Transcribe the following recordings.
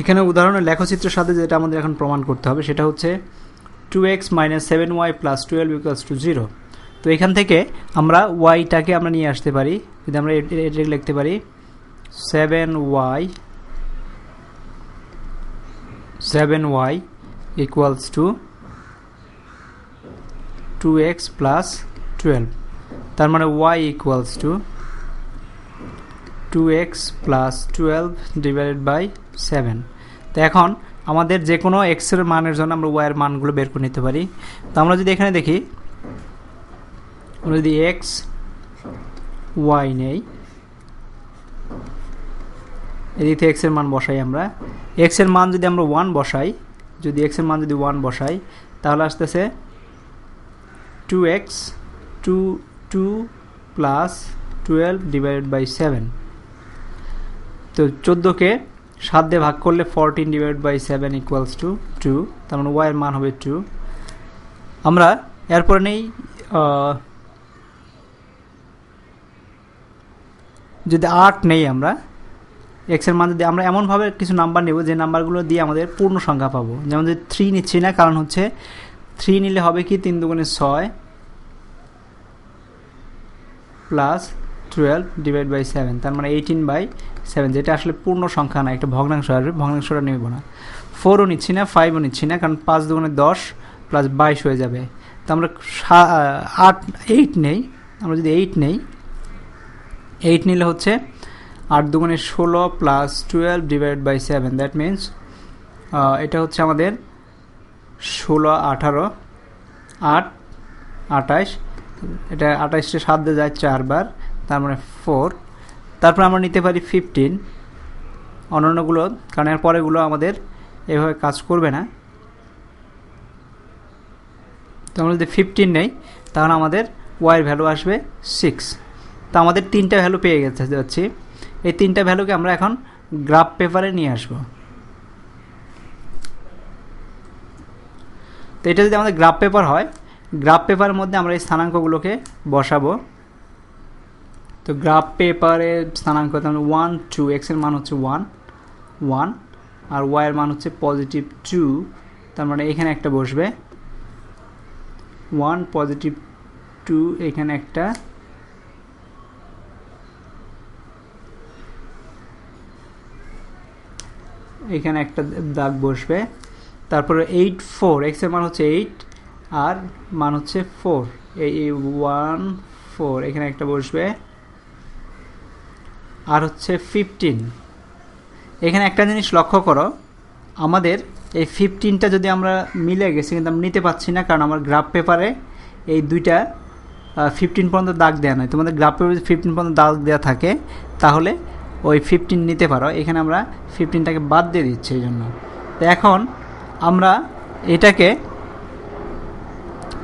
এখানে উদাহরণের লেখচিত্রের সাথে যেটা আমাদের এখন প্রমাণ করতে হবে, সেটা হচ্ছে two x minus seven y plus twelve equals to zero তো এখান থেকে আমরা ওয়াইটাকে আমরা নিয়ে আসতে পারি, যদি আমরা এটা লিখতে পারি seven y seven y equals to two x plus twelve তার মানে y equals to two x plus twelve divided by seven তো এখন আমাদের যে কোনো এক্সের মানের জন্য আমরা ওয়াইয়ের মানগুলো বের করে নিতে পারি। তো আমরা যদি এখানে দেখি, আমরা যদি এক্স ওয়াই নেই, এদিক থেকে এক্সের মান বসাই আমরা। এক্সের মান যদি আমরা ওয়ান বসাই, যদি এক্সের মান যদি ওয়ান বসাই, তাহলে আসতেছে two x two two plus twelve divided by seven তো চোদ্দোকে সাত দিয়ে ভাগ করলে fourteen divide by seven equals to two তার মানে ওয়াইয়ের মান হবে টু আমরা এরপরে নেই যদি আট নেই আমরা এক্সের মান যদি আমরা এমনভাবে কিছু নাম্বার নেব, যে নাম্বারগুলো দিয়ে আমাদের পূর্ণ সংখ্যা পাবো। যেমন যদি থ্রি নিচ্ছি না, কারণ হচ্ছে থ্রি নিলে হবে কি, তিন দুগুণে ছয় plus twelve divide by seven তার মানে এইটিন বাই সেভেন যেটা আসলে পূর্ণ সংখ্যা না, একটা ভগ্নাংশ আসবে ভগ্নাংশটা নেব না। ফোরও নিচ্ছি না ফাইভও নিচ্ছি না, কারণ পাঁচ দুগুণে দশ প্লাস বাইশ হয়ে যাবে। তো আমরা আট এইট নেই, আমরা যদি এইট নেই এইট নিলে হচ্ছে আট দুগুণে ষোলো plus twelve divide by seven that means এটা হচ্ছে আমাদের ষোলো, আঠারো, আট, আঠাশ, এটা আঠাশটা সাত দিয়ে যায় চারবার তার মানে ফোর তারপর আমরা নিতে পারি ফিফটিন অন্যান্যগুলো কারণ এর পরেগুলো আমাদের এভাবে কাজ করবে না। তো আমরা যদি ফিফটিন নেই, তাহলে আমাদের ওয়াইয়ের ভ্যালু আসবে সিক্স তো আমাদের তিনটা ভ্যালু পেয়ে গেছে, যাচ্ছি। এই তিনটা ভ্যালুকে আমরা এখন গ্রাফ পেপারে নিয়ে আসব। তো এটা যদি আমাদের গ্রাফ পেপার হয় গ্রাফ পেপারের মধ্যে আমরা এই স্থানাঙ্কগুলোকে বসাবো। তো গ্রাফ পেপারে স্থানাঙ্ক তাহলে ওয়ান টু এক্সের মান হচ্ছে ওয়ান ওয়ান আর ওয়াইয়ের মান হচ্ছে পজিটিভ টু তার মানে এখানে একটা বসবে। ওয়ান পজিটিভ টু এখানে একটা এখানে একটা দাগ বসবে। তারপরে এইট ফোর এক্সের মান হচ্ছে এইট আর মান হচ্ছে ফোর এই ওয়ান ফোর এখানে একটা বসবে। আর হচ্ছে ফিফটিন এখানে একটা জিনিস লক্ষ্য করো, আমাদের এই ফিফটিনটা যদি আমরা মিলে গেছি, কিন্তু আমি নিতে পারছি না, কারণ আমার গ্রাফ পেপারে এই দুইটা ফিফটিন পর্যন্ত দাগ দেওয়া নয়। তোমাদের গ্রাফ পেপারে যদি ফিফটিন পর্যন্ত দাগ দেওয়া থাকে, তাহলে ওই ফিফটিন নিতে পারো। এখানে আমরা ফিফটিনটাকে বাদ দিয়ে দিচ্ছি এই জন্য। তো এখন আমরা এটাকে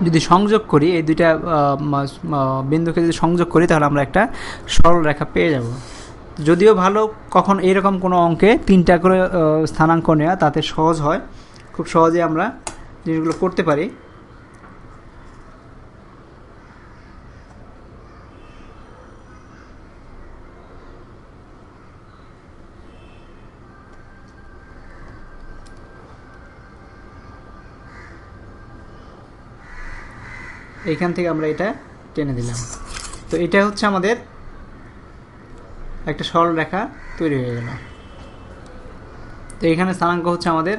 যদি সংযোগ করি, এই দুইটা বিন্দুকে যদি সংযোগ করি, তাহলে আমরা একটা সরল রেখা পেয়ে যাব। যদিও ভালো, কখন এরকম কোনো অঙ্কে তিনটা করে স্থানাঙ্ক নেওয়া তাতে সহজ হয়। খুব সহজে আমরা জিনিসগুলো করতে পারি। এইখান থেকে আমরা এটা টেনে দিলাম। তো এটা হচ্ছে আমাদের একটা সরল রেখা তৈরি হয়ে গেল। তো এখানে স্থানাঙ্ক হচ্ছে আমাদের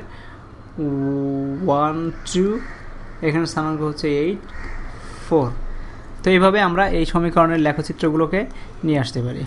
ওয়ান টু এখানে স্থানাঙ্ক হচ্ছে এইট ফোর তো এইভাবে আমরা এই সমীকরণের লেখচিত্রগুলোকে নিয়ে আসতে পারি।